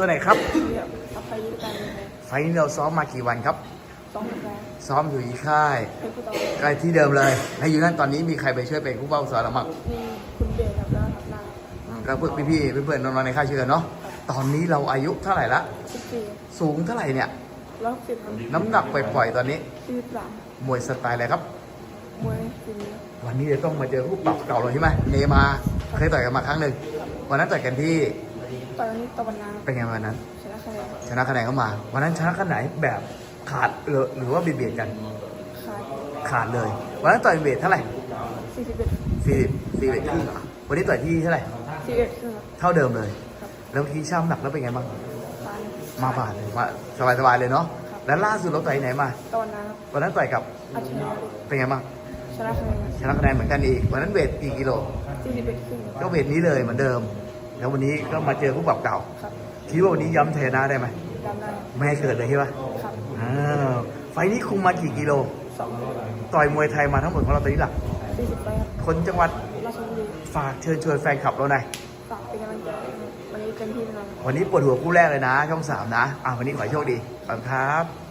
ตัวไหนครับเดี๋ยวเอาไปยืดกันเลยไฟล์นี้เราซ้อมมากี่วันครับต้องแพ้ซ้อมอยู่ที่ค่ายให้ผู้ต่อใกล้ที่เดิมเลยและอยู่นั่นตอนนี้มีใครไปช่วยเป็นผู้เฝ้าสอนเราบ้างมีคุณเบลครับแล้วทับหน้าอืมก็พวกพี่ๆเพื่อนๆน้องๆในค่ายช่วยกันเนาะตอนนี้เราอายุเท่าไหร่ละสิบสี่สูงเท่าไหร่เนี่ย ร้อยหกสิบครับน้ำหนักปล่อยๆตอนนี้ สี่สิบสามมวยสไตล์อะไรครับ มวยฝีมือวันนี้จะต้องมาเจอคู่ปรับเก่าเราใช่ไหมเนมาเคยต่อยกันมาครั้งหนึ่งวันนั้นต่อยกันที่ ตอนนี้ตะวันนาเป็นไงวันนั้น ชนะคะแนนชนะคะแนนเข้ามา วันนั้นชนะคะแนนแบบขาดหรือหรือว่าเบียดๆกัน ขาดขาดเลย วันนั้นต่อยเวทเท่าไหร่สี่สิบเอ็ดสี่สิบสี่สิบครึ่งเหรอวันนี้ต่อยที่เท่าไหร่สี่สิบเอ็ดครึ่งครับเท่าเดิมเลยครับแล้วที่ช่ำหนักแล้วเป็นไงบ้าง ปานมาผ่านเลยมาสบายๆเลยเนาะแล้วล่าสุดเราต่อยไหนมาตะวันนาครับวันนั้นต่อยกับอัจฉริยะเป็นไงบ้างชนะคะแนนชนะคะแนนเหมือนกันอีกวันนั้นเวทกี่กิโลสี่สิบเอ็ดครึ่งก็เวทนี้เลยเหมือนเดิม แล้ววันนี้ก็มาเจอคู่ปรับเก่าครับคิดว่าวันนี้ย้ำเทนะได้ไหมจำได้ไม่ให้เกิดเลยใช่ปะครับอ้าวไฟล์นี้คุมมากี่กิโล สองต่อยมวยไทยมาทั้งหมดของเราตอนนี้หลักสี่สิบไปครับคนจังหวัดราชบุรีฝากเชิญชวนแฟนคลับเราหน่อยฝากเป็นกำลังใจให้ครับวันนี้เต็มที่แน่นอน วันนี้ปวดหัวคู่แรกเลยนะ ช่องสามนะอ่าวันนี้ขอให้โชคดีขอบคุณครับ